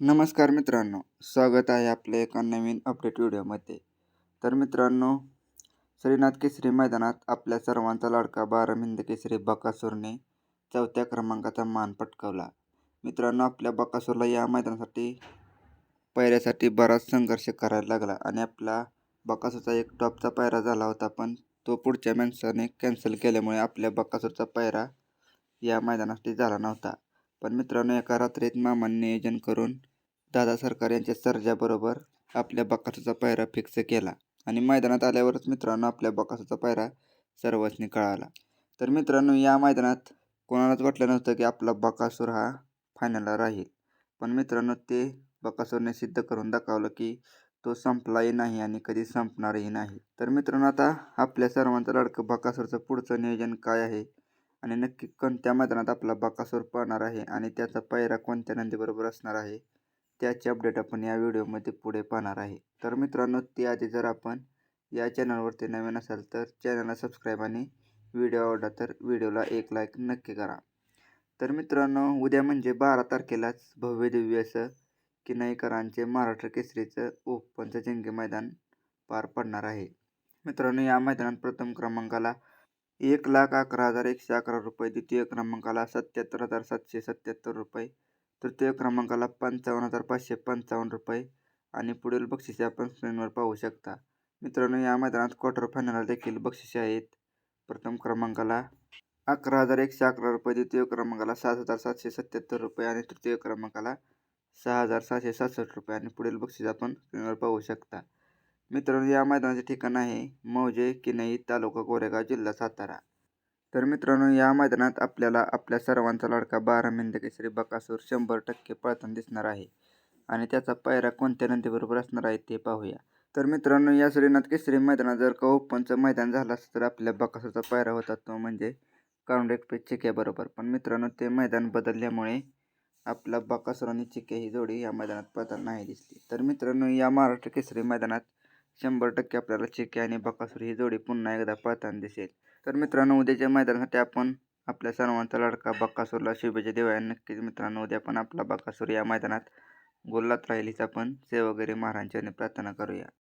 नमस्कार मित्रांनो स्वागत आहे आपल्या एका नवीन अपडेट व्हिडिओमध्ये तर मित्रांनो श्रीनाथ केसरी मैदानात आपल्या सर्वांचा लाडका बारामिंद केसरी बकासूरने चौथ्या क्रमांकाचा मान पटकावला. मित्रांनो आपल्या बकासूरला या मैदानासाठी पायऱ्यासाठी बराच संघर्ष करायला लागला आणि आपला बकासूरचा एक टॉपचा पायरा झाला होता पण तो पुढच्या माणसाने कॅन्सल केल्यामुळे आपल्या बकासूरचा पायरा या मैदानासाठी झाला नव्हता. पण मित्रांनो एका रात्रीत मामान नियोजन करून दादा सरकार यांच्या सर्जाबरोबर आपल्या बकासूचा पायरा फिक्स केला आणि मैदानात आल्यावरच मित्रांनो आपल्या बकासूचा पायरा सर्वांनी कळाला. तर मित्रांनो या मैदानात कोणालाच वाटलं नव्हतं की आपला बकासूर हा फायनलला राहील. पण मित्रांनो ते बकासूरने सिद्ध करून दाखवलं की तो संपलाही नाही आणि कधी संपणारही नाही. तर मित्रांनो आता आपल्या सर्वांचं लडकं बकासूरचं पुढचं नियोजन काय आहे? आणि नक्की कोणत्या मैदानात आपला बकासूर पळणार आहे आणि त्याचा पायरा कोणत्या नंदीबरोबर असणार आहे त्याची अपडेट आपण या व्हिडिओमध्ये पुढे पाहणार आहे. तर मित्रांनो त्याआधी जर आपण या चॅनलवरती नवीन असाल तर चॅनलला सबस्क्राईब आणि व्हिडिओ आवडला तर व्हिडिओला एक लाईक नक्की करा. तर मित्रांनो उद्या म्हणजे बारा तारखेलाच भव्य दिव्य असं किनाईकरांचे महाराष्ट्र केसरीचं ओपनचं जंगी मैदान पार पडणार आहे. मित्रांनो या मैदानात प्रथम क्रमांकाला एक लाख अकरा हजार एकशे अकरा रुपये द्वितीय क्रमांकाला सत्याहत्तर हजार सातशे सत्याहत्तर रुपये तृतीय क्रमांकाला पंचावन्न हजार पाचशे पंचावन्न रुपये आणि पुढील बक्षिसे आपण स्क्रीनवर पाहू शकता. मित्रांनो या मैदानात क्वार्टर फायनलला देखील बक्षिसे आहेत. प्रथम क्रमांकाला अकरा हजार एकशे अकरा रुपये द्वितीय क्रमांकाला सात हजार सातशे सत्याहत्तर रुपये आणि तृतीय क्रमांकाला सहा हजार सहाशे सहासष्ट रुपये आणि पुढील बक्षीस आपण स्क्रीनवर पाहू शकता. मित्रांनो या मैदानाचे ठिकाण आहे मौजे किनई तालुका कोरेगाव जिल्हा सातारा. तर मित्रांनो या मैदानात आपल्याला आपल्या सर्वांचा लाडका बारा मिंद केसरी बकासूर शंभर टक्के पळताना दिसणार आहे. आणि त्याचा पायरा कोणत्या नंदीबरोबर असणार आहे ते पाहूया. तर मित्रांनो या श्रीनाथ केसरी मैदानात जर का ओपनचं मैदान झालं असतं तर आपल्या बकासूरचा पायरा होता तो म्हणजे कारुंडेक पे चिक्याबरोबर पण मित्रांनो ते मैदान बदलल्यामुळे आपला बकासूर आणि चिक्या ही जोडी या मैदानात पळताना नाही दिसली. तर मित्रांनो या महाराष्ट्र केसरी मैदानात शंभर टक्के आपल्याला चेके आणि बकासूर ही जोडी पुन्हा एकदा पळताना दिसेल. तर मित्रांनो उद्याच्या मैदानासाठी आपण आपल्या सर्वांचा लडका बक्कासूरला शुभेच्छा देऊया. नक्कीच मित्रांनो उद्या पण आपला बकासूर या मैदानात गोल्लात राहील हिचा पण सेवगिरी महाराजांनी प्रार्थना करूया.